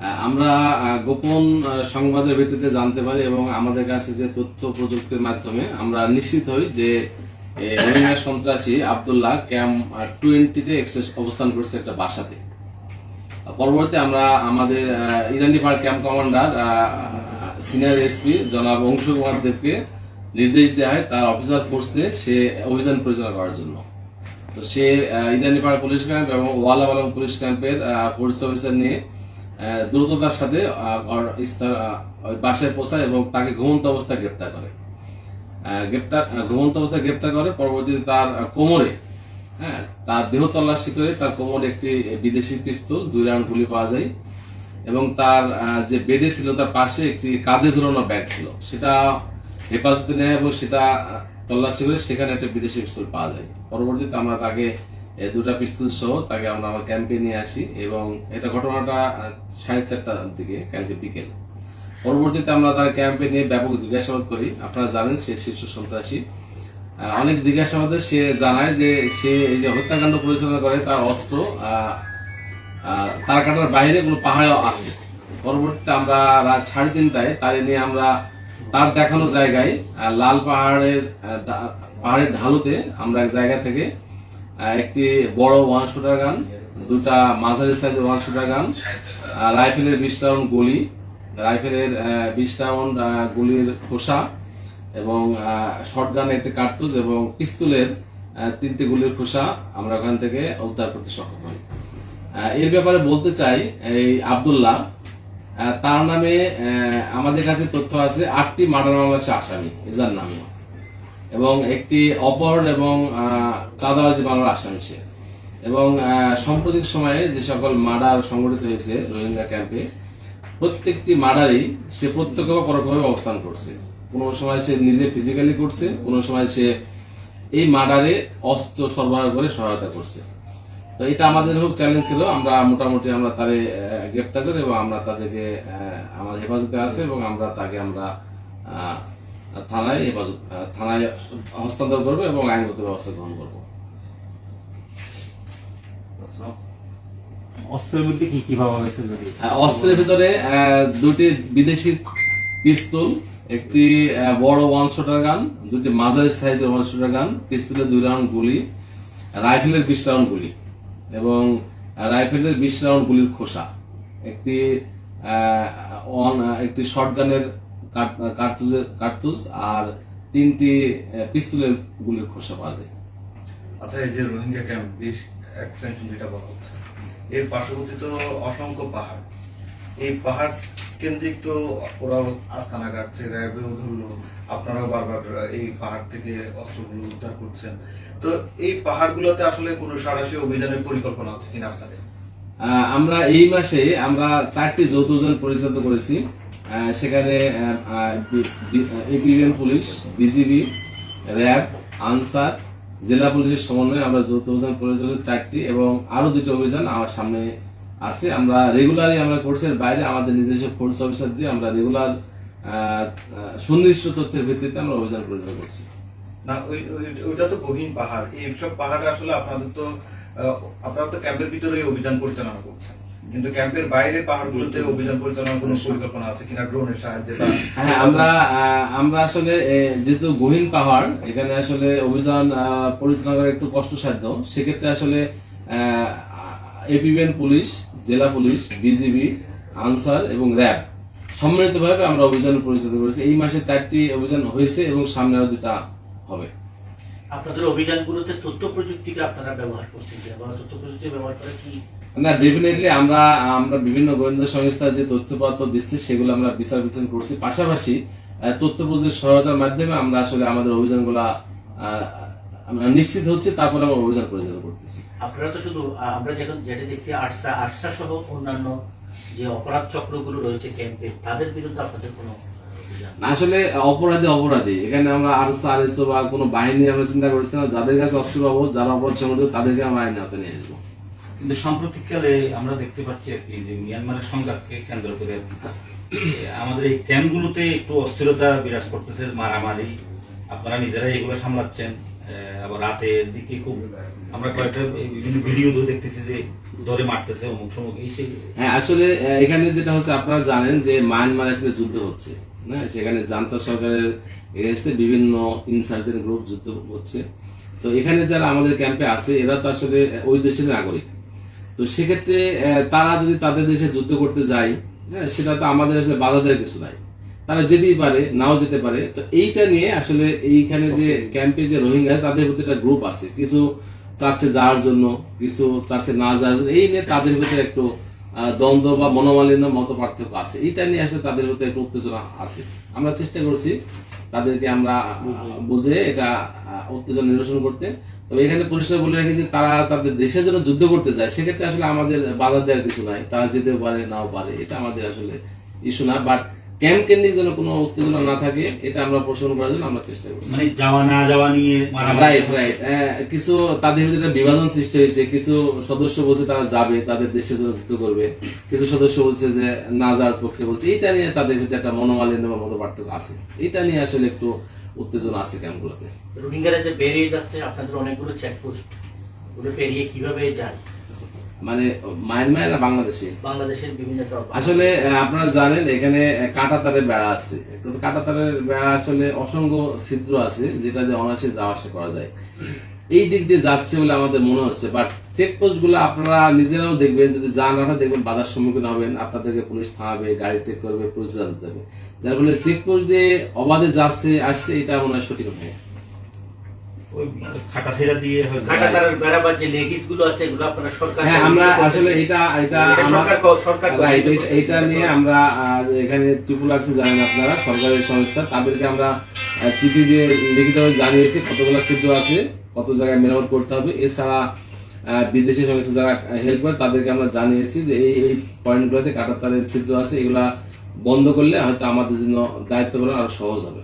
আমরা গোপন সংবাদের ভিত্তিতে জানতে পারি এবং আমাদের কাছে যে তথ্য প্রযুক্তির মাধ্যমে আমরা নিশ্চিত হই যে রোহিঙ্গা সন্ত্রাসী আবদুল্লাহ ক্যাম্প টোয়েন্টিতে অবস্থান করছে একটা বাসাতে। পরবর্তী আমরা আমাদের আহ, ইরানি পাড় ক্যাম্প কমান্ডার সিনিয়র এসপি জনাব অংশ কুমার দেবকে নির্দেশ দেওয়া হয় তার অফিসার ফোর্স সে অভিযান পরিচালনা করার জন্য। তো সে ইরানিপাড়া পুলিশ ক্যাম্প এবং ওয়ালাবালাম পুলিশ ক্যাম্পের পুলিশ অফিসার নিয়ে দ্রুততার সাথে বাসায় পৌঁছায় এবং তাকে ঘুমন্ত অবস্থায় গ্রেপ্তার করে। গ্রেপ্তার ঘুমন্ত অবস্থায় গ্রেপ্তার করে, পরবর্তীতে তার কোমরে হ্যাঁ তার দেহ তল্লাশি করে তার কোমরে একটি বিদেশি পিস্তল, দুই রাউন্ড গুলি পাওয়া যায় এবং তার যে বেডে ছিল তার পাশে একটি কাঁধে ঝুলানো ব্যাগ ছিল। সেটা হেফাজতে নেয় এবং সেটা তল্লাশি করে সেখানে একটা বিদেশি পিস্তল পাওয়া যায়। পরবর্তীতে আমরা তাকে দুটা পিস্তল সহ তাকে আমরা আমার ক্যাম্পে নিয়ে আসি এবং এটা ঘটনাটা সাড়ে চারটার দিকে ক্যাম্পে বিকেল। পরবর্তীতে আমরা তার ক্যাম্পে নিয়ে ব্যাপক জিজ্ঞাসাবাদ করি। আপনারা জানেন সে শীর্ষ সন্ত্রাসী। অনেক জিজ্ঞাসাবাদে সে জানায় যে সে এই যে হত্যাকাণ্ড পরিচালনা করে তার অস্ত্র তারাকাটার বাইরে কোনো পাহাড়েও আছে। পরবর্তীতে আমরা রাত সাড়ে তিনটায় তার নিয়ে আমরা তার দেখানো জায়গায় লাল পাহাড়ের পাহাড়ের ঢালুতে আমরা এক জায়গা থেকে একটি বড় ওয়ান শুটার গান, দুটা মাঝারি সাইজের ওয়ান শুটার গান রাইফেলের বিশ রাউন্ড গুলি, রাইফেলের বিশ রাউন্ড গুলির খোসা এবং শর্ট গানের একটি কার্তুজ এবং পিস্তলের তিনটি গুলির খোসা আমরা ওখান থেকে উদ্ধার করতে সক্ষম হই। এর ব্যাপারে বলতে চাই এই আব্দুল্লাহ তার নামে আমাদের কাছে তথ্য আছে, আটটি মার্ডার মামলা আসামি এজার নামে। এবং একটি অপহরণ এবং চাঁদাবাজি মামলার আসামি সে এবং সাম্প্রতিক সময়ে যে সকল মার্ডার সংঘটিত হয়েছে রোহিঙ্গা ক্যাম্পে, প্রত্যেকটি মার্ডারই সে প্রত্যক্ষ বা পরোক্ষভাবে অবস্থান করছে। কোনো সময় সে নিজে ফিজিক্যালি করছে, কোনো সময় সে এই মার্ডারে অস্ত্র সরবরাহ করে সহায়তা করছে। তো এটা আমাদের খুব চ্যালেঞ্জ ছিল, আমরা মোটামুটি আমরা তারে গ্রেপ্তার করি এবং আমরা তাদেরকে আমাদের হেফাজতে আছে এবং আমরা তাকে আমরা থানায় হেফাজত থানায় হস্তান্তর করব এবং আইনগত ব্যবস্থা গ্রহণ করব। অস্ত্রের মধ্যে কি কি পাওয়া গেছে যদি? অস্ত্রের ভিতরে দুটি বিদেশি পিস্তল একটি বড় ওয়ান শটার গান দুটি মাঝারি সাইজের ওয়ান শটার গান পিস্তলের দুই রাউন্ড গুলি রাইফেলের বিশ রাউন্ড গুলি এবং রাইফেলের বিশ রাউন্ড গুলির খোসা। একটি একটি শর্ট গানের কার্তুজের কার্তুজ আর তিনটি পিস্তলের গুলির খোসা পাওয়া যায় আচ্ছা এই যে রোহিঙ্গা ক্যাম্প বিশ এক্সটেনশন যেটা বলা হচ্ছে এর পার্শ্ববর্তী তো অসংখ্য পাহাড়। এই পাহাড় কেন্দ্রিক তো ওরা আস্তানা কাটছে র্যাবেও ধরলো আপনারাও বারবার এই পাহাড় থেকে অস্ত্রগুলো উদ্ধার করছেন। তো এই পাহাড়গুলোতে আসলে কোনো সারাশি অভিযানের পরিকল্পনা আছে কিনা আপনাদের? আহ, আমরা এই মাসে আমরা চারটি যৌথ অভিযান পরিচালিত করেছি। সেখানে APM police, BGB, RAB, Ansar, জেলা পুলিশের সমন্বয়ে আমরা যৌথ অভিযান পরিচালিত চারটি এবং আরও দুটি অভিযান আমার সামনে আছে। আমরা রেগুলারই আমরা কোর্সের বাইরে আমাদের নিজস্ব ফোর্স অফিসার দিয়ে আমরা রেগুলার সুনির্দিষ্ট তথ্যের ভিত্তিতে আমরা অভিযান পরিচালনা করছি। না, ওই, ওই- ওইটা তো গহীন পাহাড়। এইসব পাহাড়ে আসলে আপনাদের তো আপনারা তো ক্যাম্পের ভিতরে অভিযান পরিচালনা করছেন। কিন্তু ক্যাম্পের বাইরে পাহাড়গুলোতে অভিযান পরিচালনার কোনো পরিকল্পনা আছে কিনা ড্রোনের সাহায্যে হ্যাঁ আমরা আমরা আসলে যেহেতু গহীন পাহাড় এখানে আসলে অভিযান পরিচালনা করা একটু কষ্টসাধ্য। সেক্ষেত্রে আসলে এপিবিএন পুলিশ জেলা পুলিশ বিজিবি আনসার এবং র্যাব সম্মিলিতভাবে আমরা অভিযান পরিচালনা করেছি। এই মাসে চারটি অভিযান হয়েছে এবং সামনে আরও দুটা হবে। আপনাদের অভিযানগুলোতে তথ্য প্রযুক্তিকে আপনারা ব্যবহার করছেন তথ্য প্রযুক্তি ব্যবহার করে কি না ডেফিনেটলি আমরা আমরা বিভিন্ন গোয়েন্দা সংস্থা যে তথ্যপত্র দিচ্ছে সেগুলো আমরা বিচার বিশ্লেষণ করছি। পাশাপাশি তথ্য প্রযুক্তির সহায়তার মাধ্যমে আমরা আসলে আমাদের অভিযানগুলা আমরা নিশ্চিত হচ্ছে তারপরে আমরা অভিযান পরিচালনা করতেছি। আপনারা তো শুধু আমরা যেখানে যেটা দেখছি আটসা আটসা সহ অন্যান্য যে অপরাধ চক্রগুলো রয়েছে ক্যাম্পে তাদের বিরুদ্ধে আপনাদের কোনো না আসলে অপরাধী অপরাধী। এখানে আমরা আরসা আরএসও বা কোনো বাহিনী আমরা চিন্তা করছি না। যাদের কাছে অস্ত্র পাবো যারা অপরাধ সংগঠিত তাদেরকে আমরা আইনের আওতায় নিয়ে আসব। কিন্তু সাম্প্রতিককালে আমরা দেখতে পাচ্ছি আর কি যে মিয়ানমারের সংঘাতকে কেন্দ্র করে আর কি, আমাদের এই ক্যাম্পগুলোতে একটু অস্থিরতা বিরাজ করতেছে মারামারি। আপনারা নিজেরাই এগুলো সামলাচ্ছেন। আবার রাতের দিকে খুব আমরা কয়েকটা বিভিন্ন ভিডিও দেখতেছি যে ধরে মারতেছে অমুক সমুক এই হ্যাঁ আসলে এখানে যেটা হচ্ছে আপনারা জানেন যে মায়ানমার আসলে যুদ্ধ হচ্ছে। হ্যাঁ সেখানে জান্তা সরকারের এগেনস্টে বিভিন্ন ইনসার্জেন্ট গ্রুপ যুদ্ধ হচ্ছে। তো এখানে যারা আমাদের ক্যাম্পে আছে এরা তো আসলে ওই দেশের নাগরিক। তো সেক্ষেত্রে তারা যদি তাদের দেশে যুদ্ধ করতে যায় সেটা তো আমাদের আসলে বাধা দেওয়ার কিছু নাই। তারা যেতেই পারে নাও যেতে পারে। তো এইটা নিয়ে আসলে এইখানে যে ক্যাম্পে যে রোহিঙ্গা তাদের ভিতরে একটা গ্রুপ আছে। কিছু চাচ্ছে যাওয়ার জন্য কিছু চাচ্ছে না যাওয়ার জন্য। এই নিয়ে তাদের ভিতরে একটু দ্বন্দ্ব বা মনোমালিন্য মত পার্থক্য আছে। এইটা নিয়ে আসলে তাদের ভিতরে একটু উত্তেজনা আছে। আমরা চেষ্টা করছি তাদেরকে আমরা বুঝে এটা উত্তেজনা নিরসন করতে। তবে এখানে পরিষ্কার বলে রাখি যে তারা তাদের দেশের জন্য যুদ্ধ করতে যায়। সেক্ষেত্রে আসলে আমাদের বাধা দেওয়ার কিছু নাই। তারা যেতেও পারে, নাও পারে। এটা আমাদের আসলে ইস্যু না। বাট ক্যাম্প কেন্দ্রিক যেন কোনো উত্তেজনা না থাকে এটা আমরা পোষণ করার জন্য আমরা চেষ্টা করছি। মানে যাওয়া না যাওয়া নিয়ে রাইট রাইট কিছু তাদের ভিতরে একটা বিভাজন সৃষ্টি হয়েছে। কিছু সদস্য বলছে তারা যাবে তাদের দেশের জন্য যুদ্ধ করবে। কিছু সদস্য বলছে যে না যাওয়ার পক্ষে বলছে। এইটা নিয়ে তাদের ভিতরে একটা মনোমালিন্য বা মত পার্থক্য আছে। এটা নিয়ে আসলে একটু উত্তেজনা আছে ক্যাম্পগুলোতে। রোহিঙ্গারা যে বেরিয়ে যাচ্ছে আপনাদের অনেকগুলো চেকপোস্ট। ওগুলো পেরিয়ে কীভাবে যায়? মানে মায়ানমার না বাংলাদেশে? বাংলাদেশের বিভিন্ন আসলে আপনারা জানেন এখানে কাঁটা তারের বেড়া আছে। তো কাঁটা তারের বেড়া আসলে অসংখ্য ছিদ্র আছে যেটা দিয়ে অনায়াসে যাওয়া আসা করা যায়। এই দিক দিয়ে যাচ্ছে বলে আমাদের মনে হচ্ছে বাট চেকপোস্টগুলো আপনারা নিজেরাও দেখবেন যদি যান আপনারা দেখবেন বাধার সম্মুখীন হবেন আপনাদেরকে পুলিশ থামাবে গাড়ি চেক করবে পুলিশ জানতে যাবে। যার ফলে চেকপোস্ট দিয়ে অবাধে যাচ্ছে আসছে এটা মনে হয় সঠিক নয়। ওই খাটা ছেড়া দিয়ে হয়তো কাটাতারের বেড়া বা লেগিসগুলো আছে এগুলো আপনারা সরকার হ্যাঁ আমরা আসলে এটা এটা এটা সরকার সরকার এটা- এটা নিয়ে আমরা এখানে জানেন আপনারা সরকারি সংস্থা। তাদেরকে আমরা চিঠি দিয়ে লিখিতভাবে জানিয়েছি কতগুলো ছিদ্র আছে কত জায়গায় মেরামত করতে হবে। এছাড়া বিদেশি সংস্থা যারা হেল্প করে তাদেরকে আমরা জানিয়েছি যে এই এই পয়েন্টগুলোতে ছিদ্র আছে এগুলা বন্ধ করলে হয়তো আমাদের জন্য দায়িত্ব পালন আরও সহজ হবে।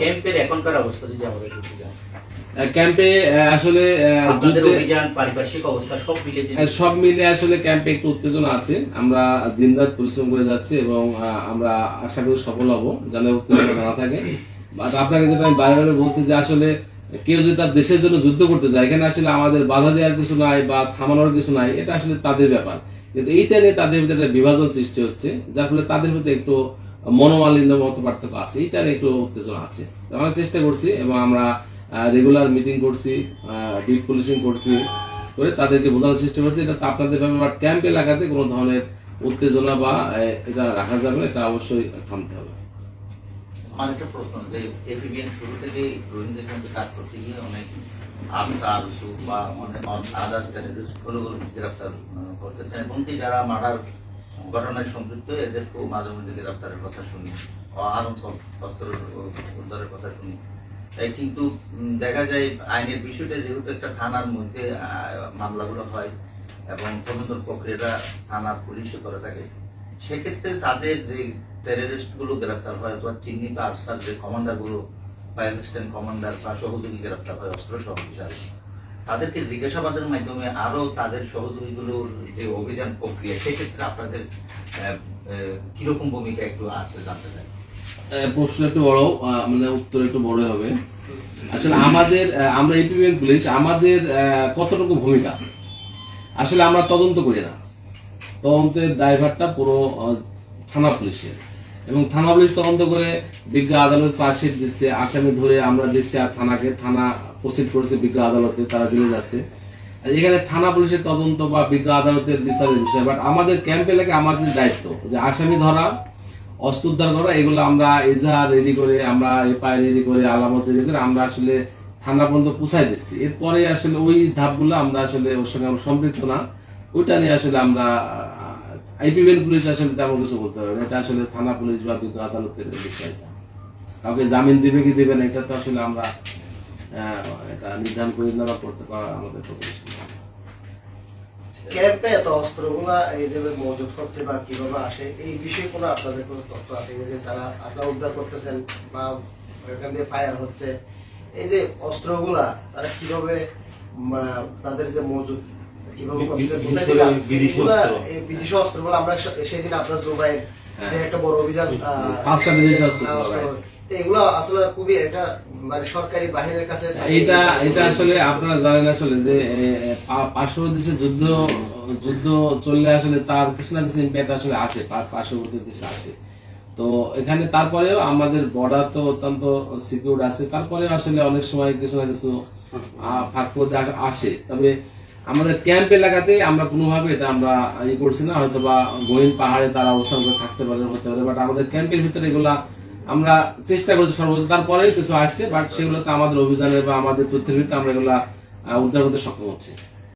ক্যাম্পের এখনকার অবস্থা যদি আমাদের একটু জানান। আহ, ক্যাম্পে আসলে সব মিলে আসলে ক্যাম্পে একটু উত্তেজনা আছে। আমরা দিনরাত পরিশ্রম করে যাচ্ছি এবং আমরা আশা করি সফল হব যেন উত্তেজনা না থাকে। বাট আপনাকে যেটা আমি বারে বারে বলছি যে আসলে কেউ যদি তার দেশের জন্য যুদ্ধ করতে যায় এখানে আসলে আমাদের বাধা দেওয়ার কিছু নাই বা থামানোর কিছু নাই এটা আসলে তাদের ব্যাপার। কিন্তু এইটা নিয়ে তাদের ভিতরে একটা বিভাজন সৃষ্টি হচ্ছে যার ফলে তাদের ভিতরে একটু মনোমালিন্য মত পার্থক্য আছে। নিয়ে একটু উত্তেজনা আছে। আমরা চেষ্টা করছি এবং আমরা রেগুলার মিটিং করছি ডিপ পুলিশিং করছি করে তাদেরকে বোঝানোর চেষ্টা করছি। এটা আপনাদের ব্যাপার ক্যাম্প এলাকাতে কোনো ধরনের উত্তেজনা বা এটা রাখা যাবে এটা অবশ্যই থামতে হবে। একটা প্রশ্ন, যে এপিবিএন শুরু থেকে রোহিঙ্গা যারা মার্ডার ঘটনায় সম্পৃক্ত এদেরকেও মাঝে মধ্যে গ্রেফতারের কথা শুনি আরম অস্ত্র উদ্ধারের কথা শুনি। কিন্তু দেখা যায় আইনের বিষয়টা যেহেতু একটা থানার মধ্যে মামলাগুলো হয় এবং তদন্ত প্রক্রিয়াটা থানার পুলিশে করে থাকে, সেক্ষেত্রে তাদের যে টেররিস্টগুলো গ্রেফতার হয় অথবা চিহ্নিত আরসার যে কমান্ডারগুলো, বা অ্যাসিস্ট্যান্ট কমান্ডার বা সহযোগী গ্রেফতার হয় অস্ত্র সহ হিসাবে তাদেরকে জিজ্ঞাসাবাদের মাধ্যমে আরও তাদের সহযোগীগুলোর যে অভিযান প্রক্রিয়া, সেক্ষেত্রে আপনাদের কীরকম ভূমিকা একটু আছে জানতে চাই। প্রশ্ন একটু বড় মানে উত্তর একটু বড় হবে। আসলে আমাদের আমরা ইপিএন পুলিশ আমাদের কতটুকু ভূমিকা? আসলে আমরা তদন্ত করি না। তদন্তের দায়ভারটা পুরো থানা পুলিশের। এবং থানা পুলিশ তদন্ত করে বিজ্ঞ আদালত চার্জশিট দিচ্ছে। আসামি ধরে আমরা দিচ্ছি আর থানাকে, থানা প্রসিড করছে বিজ্ঞ আদালতে তারা জেলে যাচ্ছে। এখানে থানা পুলিশের তদন্ত বা বিজ্ঞ আদালতের বিচারের বিষয় বাট আমাদের ক্যাম্প এলাকায় আমাদের দায়িত্ব, যে আসামি ধরা, অস্ত্র উদ্ধার করা, এগুলো আমরা এজাহার রেডি করে, আমরা এফআই রেডি করে, আলামত রেডি করে আমরা আসলে থানা পর্যন্ত পৌঁছাই দিচ্ছি। এরপরে আসলে ওই ধাপগুলো আমরা আসলে ওর সঙ্গে আমরা সম্পৃক্ত না। ওইটা নিয়ে আসলে আমরা আইপিএল পুলিশ আসলে তেমন কিছু বলতে হবে এটা আসলে থানা পুলিশ বা বিজ্ঞ আদালতের বিষয়টা কাউকে জামিন দিবে কি দিবে না, এটা তো আসলে আমরা এটা নির্ধারণ করে না বা করতে পারা আমাদের পক্ষে ক্যাম্পে এত অস্ত্রগুলা এই যে মজুত হচ্ছে বা কীভাবে আসে, এই বিষয়ে কোনো আপনাদের কোনো তথ্য আছে যে তারা আপনারা উদ্ধার করতেছেন বা এখান দিয়ে ফায়ার হচ্ছে? এই যে অস্ত্রগুলা, তারা কীভাবে তাদের যে মজুদ কীভাবে করতেছে বিশেষ কোথায় করে থেকে আনছে? বিদেশি এগুলা, অস্ত্র। এই বিদেশি অস্ত্রগুলো আমরা সেদিন আপনার জুবাইয়ের যে একটা বড় অভিযান পাঁচটা বিদেশি অস্ত্র ছিল, অস্ত্র, right. তো এগুলো আসলে খুবই এটা মানে সরকারি বাহিনীর কাছে এটা এটা আসলে আপনারা জানেন আসলে যে পার্শ্ববর্তী দেশে যুদ্ধ যুদ্ধ চললে আসলে তার কিছু না কিছু ইম্প্যাক্ট আসলে আসে পার্শ্ববর্তী দেশে আসে তো এখানে তারপরেও আমাদের বর্ডার তো অত্যন্ত সিকিউর আছে তারপরে আসলে অনেক সময় কিছু না কিছু ফাঁক আসে তবে আমাদের ক্যাম্প এলাকাতে আমরা কোনোভাবে এটা আমরা ই করছি না হয়তো বা গহীন পাহাড়ে তারা অবস্থান করে থাকতে পারে, হতে পারে বাট আমাদের ক্যাম্পের ভিতরে এগুলা আমরা চেষ্টা করছি সর্বোচ্চ। তারপরে কিছু আসছে বাট সেগুলো তো আমাদের অভিযানে বা আমাদের তথ্যের ভিত্তিতে আমরা এগুলা উদ্ধার করতে সক্ষম হচ্ছি।